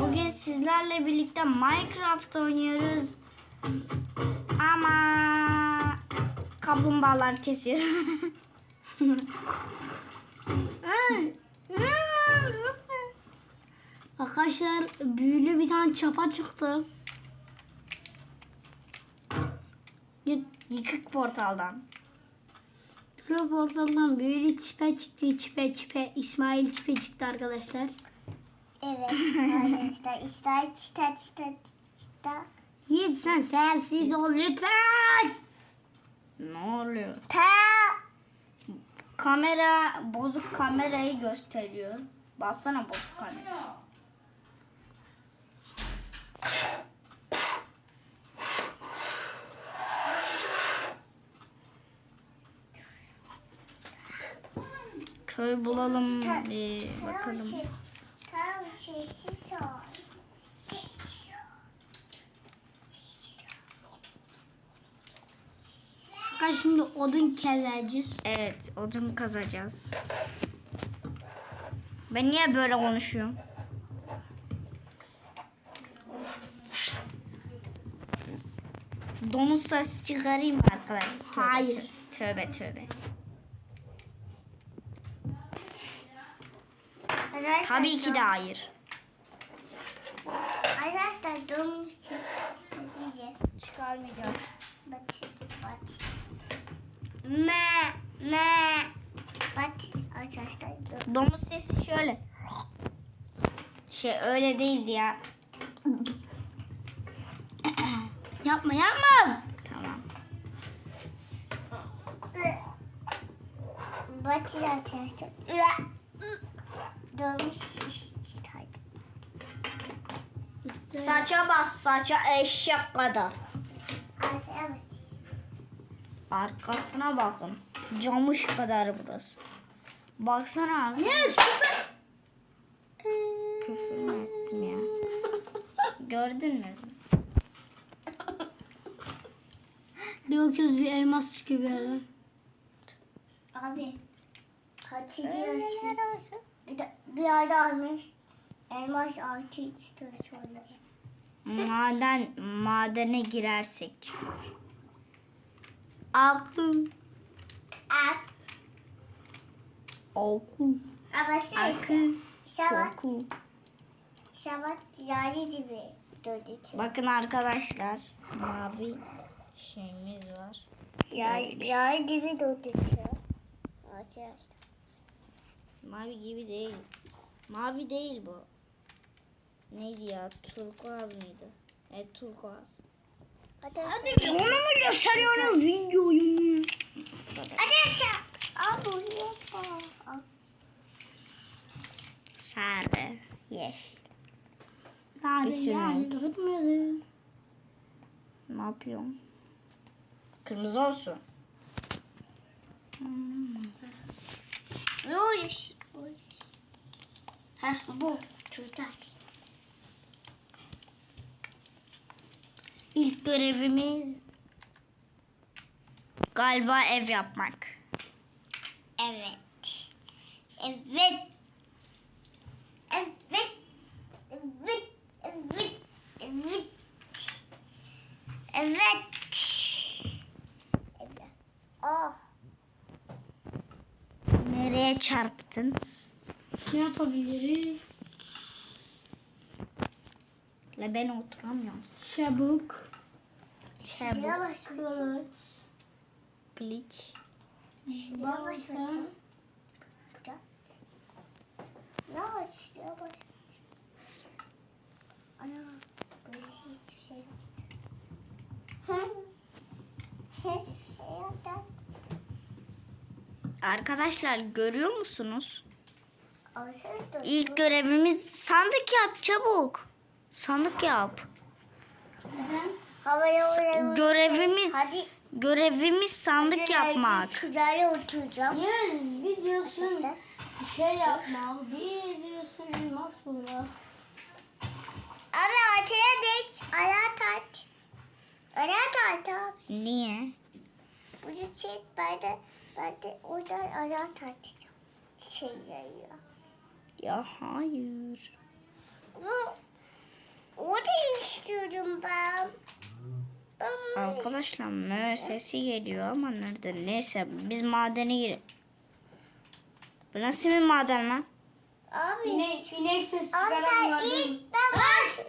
Bugün sizlerle birlikte Minecraft oynuyoruz. Ama kaplumbağalar kesiyorum. Arkadaşlar büyülü bir tane çapa çıktı. Git Yıkık portaldan. Şu portaldan büyülü çipe çıktı. Çipe çipe. İsmail çipe çıktı arkadaşlar. Evet arkadaşlar işte çıta çıta. Yiğit sen sensiz ol lütfen. Ne oluyor? Ta. Kamera bozuk kamerayı gösteriyor. Bassana bozuk kamera. Köy bulalım bir bakalım. Arkadaşlar şimdi odun keleceğiz. Evet, odun kazacağız. Ben niye böyle konuşuyorum? Domuz sesi çıkarayım arkadaşlar? Tövbe, Hayır. Tövbe tövbe. Arkadaşlar, Tabii ki de hayır. Arkadaşlar domuz istediğince Çıkarmayacağız. batır batır. Me me batır arkadaşlar dom- Domuz sesi şöyle. Şey öyle değildi ya. Yapma yapma. Tamam. batır arkadaşlar. Domuz istedim. Saça bas saça eşek kadar. Arkasına bakın. Camış kadar burası. Baksana abi. Evet süper. Küfür mü ettim ya? Gördün mü? Bir bakıyoruz bir elmas çıkıyor bir yerden. Abi. Kaç diyorsun? Bir, de, bir ayda almış. Elmas artı içti sonra. Maden madene girersek çıkar. Aklı. Ak. Oku. Ama şey Akı. şabat, Koku. şabat gibi döndü. Bakın arkadaşlar. Mavi şeyimiz var. Yari, yari gibi döndü. Arkadaşlar. Mavi gibi değil. Mavi değil bu. Neydi ya? Turkuaz mıydı? Evet turkuaz. Arkadaşlar. Onu mu gösteriyorum videoyu? Arkadaşlar. Al bunu al. Sarı. Yeşil. Sarı yani Ne yapıyorsun? Kırmızı olsun. Ne olur? Ne olur? Ha bu. Turtaş. ilk görevimiz galiba ev yapmak. Evet. Evet. Evet. Evet. Evet. Evet. Evet. evet. Oh. Nereye çarptın? Ne yapabiliriz? La ben oturamıyorum. Çabuk. Çabuk. Yavaş kılıç. Glitch. Yavaş kılıç. Yavaş. Yavaş. Ana. Böyle hiçbir şey yok. hiçbir şey yok. Arkadaşlar görüyor musunuz? İlk görevimiz sandık yap çabuk. Sandık yap. Görevimiz Hadi. görevimiz sandık Hadi yapmak. Şuraya oturacağım. Yeriz bir diyorsun bir şey yapma. Bir diyorsun elmas bulma. Abi ateşe geç. Alat at. Alat at abi. Niye? Bu çiçek ben de, ben de oradan alat atacağım. Şey yayıyor. Ya hayır. Bu, o da istiyorum ben. Arkadaşlar mö sesi geliyor ama nerede? Neyse biz madene girelim. Bu nasıl bir maden lan? Abi. İnek, inek ses Abi sen ilk ben bak.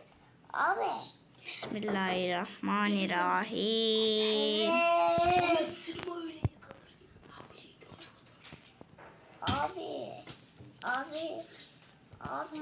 Abi. Bismillahirrahmanirrahim. Abi. Abi. Abi.